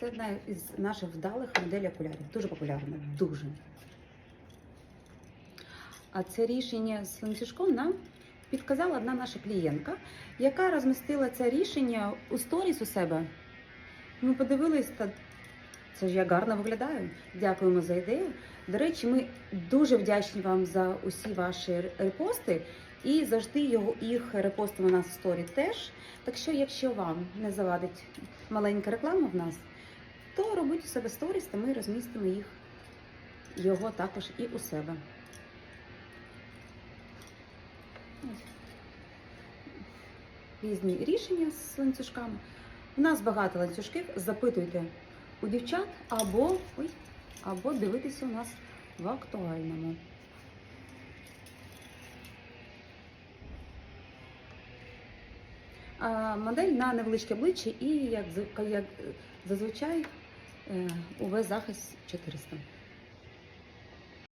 Це одна із наших вдалих моделей окулярів. Дуже популярна. Дуже. А це рішення з ланцюжком нам підказала одна наша клієнтка, яка розмістила це рішення у сторіс у себе. Ми подивилися це ж я гарно виглядаю. Дякуємо за ідею. До речі, ми дуже вдячні вам за усі ваші репости і завжди його, їх репостимо на сторі теж. Так що, якщо вам не завадить маленька реклама в нас, то робіть у себе сторіс, та ми розмістимо їх його також і у себе. Різні рішення з ланцюжками. У нас багато ланцюжків. Запитуйте у дівчат або, ой, або дивитися у нас в актуальному. Модель на невеличке обличчя і як, як зазвичай увесь УВ захист 400.